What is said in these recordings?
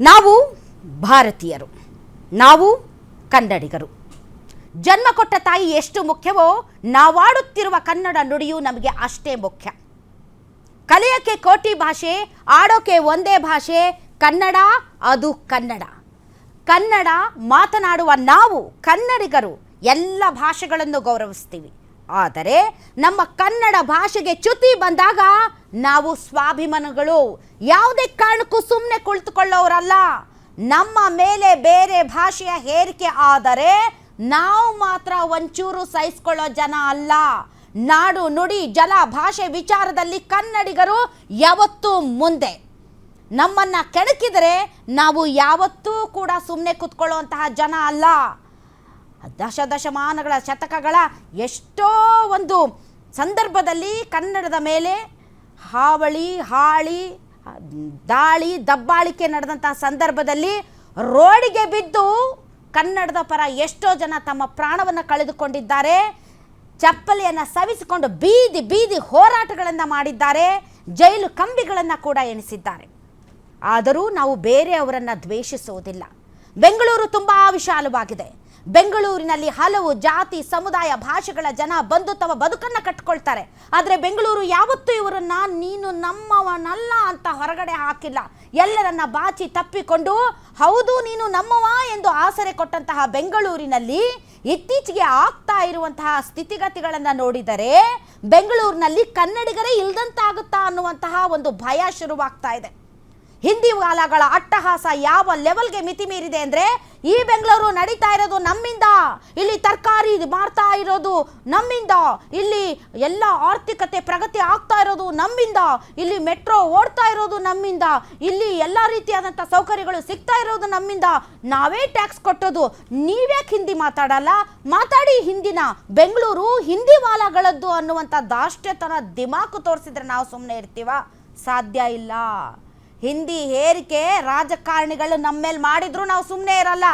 ನಾವು ಭಾರತೀಯರು, ನಾವು ಕನ್ನಡಿಗರು. ಜನ್ಮ ಕೊಟ್ಟ ತಾಯಿ ಎಷ್ಟು ಮುಖ್ಯವೋ ನಾವಾಡುತ್ತಿರುವ ಕನ್ನಡ ನುಡಿಯು ನಮಗೆ ಅಷ್ಟೇ ಮುಖ್ಯ. ಕಲಿಯೋಕ್ಕೆ ಕೋಟಿ ಭಾಷೆ, ಆಡೋಕೆ ಒಂದೇ ಭಾಷೆ, ಕನ್ನಡ ಅದು ಕನ್ನಡ. ಕನ್ನಡ ಮಾತನಾಡುವ ನಾವು ಕನ್ನಡಿಗರು, ಎಲ್ಲ ಭಾಷೆಗಳನ್ನು ಗೌರವಿಸ್ತೀವಿ. ಆದರೆ ನಮ್ಮ ಕನ್ನಡ ಭಾಷೆಗೆ ಚ್ಯುತಿ ಬಂದಾಗ ನಾವು ಸ್ವಾಭಿಮಾನಗಳು ಯಾವುದೇ ಕಾರಣಕ್ಕೂ ಸುಮ್ಮನೆ ಕುಳಿತುಕೊಳ್ಳೋರಲ್ಲ. ನಮ್ಮ ಮೇಲೆ ಬೇರೆ ಭಾಷೆಯ ಹೇರಿಕೆ ಆದರೆ ನಾವು ಮಾತ್ರ ಒಂಚೂರು ಸಹಿಸ್ಕೊಳ್ಳೋ ಜನ ಅಲ್ಲ. ನಾಡು ನುಡಿ ಜಲ ಭಾಷೆ ವಿಚಾರದಲ್ಲಿ ಕನ್ನಡಿಗರು ಯಾವತ್ತೂ ಮುಂದೆ. ನಮ್ಮನ್ನ ಕೆಣಕಿದರೆ ನಾವು ಯಾವತ್ತೂ ಕೂಡ ಸುಮ್ಮನೆ ಕೂತ್ಕೊಳ್ಳುವಂತಹ ಜನ ಅಲ್ಲ. ದಶ ದಶಮಾನಗಳ ಶತಕಗಳ ಎಷ್ಟೋ ಒಂದು ಸಂದರ್ಭದಲ್ಲಿ ಕನ್ನಡದ ಮೇಲೆ ಹಾವಳಿ, ಹಾಳಿ, ದಾಳಿ, ದಬ್ಬಾಳಿಕೆ ನಡೆದಂತಹ ಸಂದರ್ಭದಲ್ಲಿ ರೋಡಿಗೆ ಬಿದ್ದು ಕನ್ನಡದ ಪರ ಎಷ್ಟೋ ಜನ ತಮ್ಮ ಪ್ರಾಣವನ್ನು ಕಳೆದುಕೊಂಡಿದ್ದಾರೆ. ಚಪ್ಪಲಿಯನ್ನು ಸವಿಸಿಕೊಂಡು ಬೀದಿ ಬೀದಿ ಹೋರಾಟಗಳನ್ನು ಮಾಡಿದ್ದಾರೆ. ಜೈಲು ಕಂಬಿಗಳನ್ನು ಕೂಡ ಎಣಿಸಿದ್ದಾರೆ. ಆದರೂ ನಾವು ಬೇರೆಯವರನ್ನು ದ್ವೇಷಿಸುವುದಿಲ್ಲ. ಬೆಂಗಳೂರು ತುಂಬ ವಿಶಾಲವಾಗಿದೆ. ಬೆಂಗಳೂರಿನಲ್ಲಿ ಹಲವು ಜಾತಿ, ಸಮುದಾಯ, ಭಾಷೆಗಳ ಜನ ಬಂದು ತಮ್ಮ ಬದುಕನ್ನು ಕಟ್ಕೊಳ್ತಾರೆ. ಆದರೆ ಬೆಂಗಳೂರು ಯಾವತ್ತೂ ಇವರನ್ನ, ನೀನು ನಮ್ಮವನಲ್ಲ ಅಂತ ಹೊರಗಡೆ ಹಾಕಿಲ್ಲ. ಎಲ್ಲರನ್ನ ಬಾಚಿ ತಪ್ಪಿಕೊಂಡು, ಹೌದು, ನೀನು ನಮ್ಮವ ಎಂದು ಆಸರೆ ಕೊಟ್ಟಂತಹ ಬೆಂಗಳೂರಿನಲ್ಲಿ ಇತ್ತೀಚೆಗೆ ಆಗ್ತಾ ಇರುವಂತಹ ಸ್ಥಿತಿಗತಿಗಳನ್ನು ನೋಡಿದರೆ, ಬೆಂಗಳೂರಿನಲ್ಲಿ ಕನ್ನಡಿಗರೇ ಇಲ್ದಂತಾಗುತ್ತಾ ಅನ್ನುವಂತಹ ಒಂದು ಭಯ ಶುರುವಾಗ್ತಾ ಇದೆ. ಹಿಂದಿ ವಾಲಾಗಳ ಅಟ್ಟಹಾಸ ಯಾವ ಲೆವೆಲ್ಗೆ ಮಿತಿ ಮೀರಿದೆ ಅಂದ್ರೆ ಈ ಬೆಂಗಳೂರು ನಡೀತಾ ಇರೋದು ನಮ್ಮಿಂದ. ಇಲ್ಲಿ ತರಕಾರಿ ಮಾರ್ತಾ ಇರೋದು ನಮ್ಮಿಂದ. ಇಲ್ಲಿ ಎಲ್ಲ ಆರ್ಥಿಕತೆ ಪ್ರಗತಿ ಆಗ್ತಾ ಇರೋದು ನಮ್ಮಿಂದ. ಇಲ್ಲಿ ಮೆಟ್ರೋ ಓಡ್ತಾ ಇರೋದು ನಮ್ಮಿಂದ. ಇಲ್ಲಿ ಎಲ್ಲ ರೀತಿಯಾದಂಥ ಸೌಕರ್ಯಗಳು ಸಿಗ್ತಾ ಇರೋದು ನಮ್ಮಿಂದ. ನಾವೇ ಟ್ಯಾಕ್ಸ್ ಕೊಟ್ಟೋದು ನೀವ್ಯಾಕೆ ಹಿಂದಿ ಮಾತಾಡಲ್ಲ? ಮಾತಾಡಿ ಹಿಂದಿನ. ಬೆಂಗಳೂರು ಹಿಂದಿ ವಾಲಾಗಳದ್ದು ಅನ್ನುವಂಥ ದಾಷ್ಟ್ಯತನ ದಿಮಾಕು ತೋರಿಸಿದ್ರೆ ನಾವು ಸುಮ್ಮನೆ ಇರ್ತೀವ? ಸಾಧ್ಯ ಇಲ್ಲ. ಹಿಂದಿ ಹೇರಿಕೆ ರಾಜಕಾರಣಿಗಳು ನಮ್ಮ ಮೇಲೆ ಮಾಡಿದ್ರು ನಾವು ಸುಮ್ಮನೆ ಇರಲ್ಲ.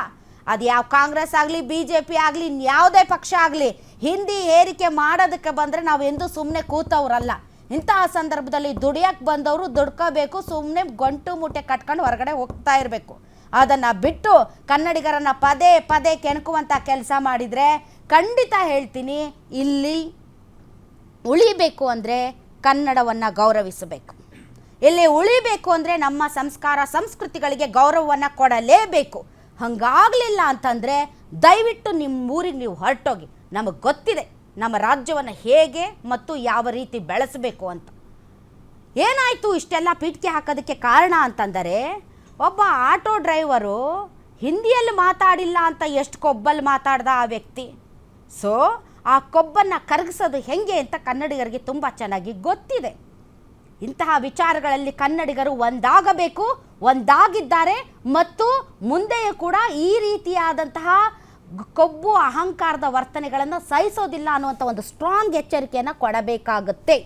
ಅದು ಯಾವ ಕಾಂಗ್ರೆಸ್ ಆಗಲಿ ಬಿ ಜೆ ಪಿ ಆಗಲಿ ಯಾವುದೇ ಪಕ್ಷ ಆಗಲಿ, ಹಿಂದಿ ಹೇರಿಕೆ ಮಾಡೋದಕ್ಕೆ ಬಂದರೆ ನಾವು ಎಂದೂ ಸುಮ್ಮನೆ ಕೂತವ್ರಲ್ಲ. ಇಂತಹ ಸಂದರ್ಭದಲ್ಲಿ ದುಡಿಯಕ್ಕೆ ಬಂದವರು ದುಡ್ಕೋಬೇಕು ಸುಮ್ಮನೆ ಗಂಟು ಮೂಟೆ ಕಟ್ಕೊಂಡು ಹೊರಗಡೆ ಹೋಗ್ತಾ ಇರಬೇಕು. ಅದನ್ನು ಬಿಟ್ಟು ಕನ್ನಡಿಗರನ್ನು ಪದೇ ಪದೇ ಕೆಣಕುವಂಥ ಕೆಲಸ ಮಾಡಿದರೆ ಖಂಡಿತ ಹೇಳ್ತೀನಿ, ಇಲ್ಲಿ ಉಳಿಬೇಕು ಅಂದರೆ ಕನ್ನಡವನ್ನು ಗೌರವಿಸಬೇಕು. ಇಲ್ಲಿ ಉಳಿಬೇಕು ಅಂದರೆ ನಮ್ಮ ಸಂಸ್ಕಾರ ಸಂಸ್ಕೃತಿಗಳಿಗೆ ಗೌರವವನ್ನು ಕೊಡಲೇಬೇಕು. ಹಂಗಾಗಲಿಲ್ಲ ಅಂತಂದರೆ ದಯವಿಟ್ಟು ನಿಮ್ಮ ಊರಿಗೆ ನೀವು ಹೊರಟೋಗಿ. ನಮಗೆ ಗೊತ್ತಿದೆ ನಮ್ಮ ರಾಜ್ಯವನ್ನು ಹೇಗೆ ಮತ್ತು ಯಾವ ರೀತಿ ಬೆಳೆಸಬೇಕು ಅಂತ. ಏನಾಯಿತು ಇಷ್ಟೆಲ್ಲ ಪೀಠಿಕೆ ಹಾಕೋದಕ್ಕೆ ಕಾರಣ ಅಂತಂದರೆ ಒಬ್ಬ ಆಟೋ ಡ್ರೈವರು ಹಿಂದಿಯಲ್ಲಿ ಮಾತಾಡಿಲ್ಲ ಅಂತ ಎಷ್ಟು ಕೊಬ್ಬಲ್ಲಿ ಮಾತಾಡ್ದ ಆ ವ್ಯಕ್ತಿ. ಸೊ, ಆ ಕೊಬ್ಬನ್ನು ಕರಗಿಸೋದು ಹೆಂಗೆ ಅಂತ ಕನ್ನಡಿಗರಿಗೆ ತುಂಬ ಚೆನ್ನಾಗಿ ಗೊತ್ತಿದೆ. ಇಂತಹ ವಿಚಾರಗಳಲ್ಲಿ ಕನ್ನಡಿಗರು ಒಂದಾಗಬೇಕು, ಒಂದಾಗಿದ್ದಾರೆ ಮತ್ತು ಮುಂದೆಯೂ ಕೂಡ ಈ ರೀತಿಯಾದಂತಹ ಕೊಬ್ಬು ಅಹಂಕಾರದ ವರ್ತನೆಗಳನ್ನು ಸಹಿಸೋದಿಲ್ಲ ಅನ್ನುವಂಥ ಒಂದು ಸ್ಟ್ರಾಂಗ್ ಎಚ್ಚರಿಕೆಯನ್ನು ಕೊಡಬೇಕಾಗುತ್ತೆ.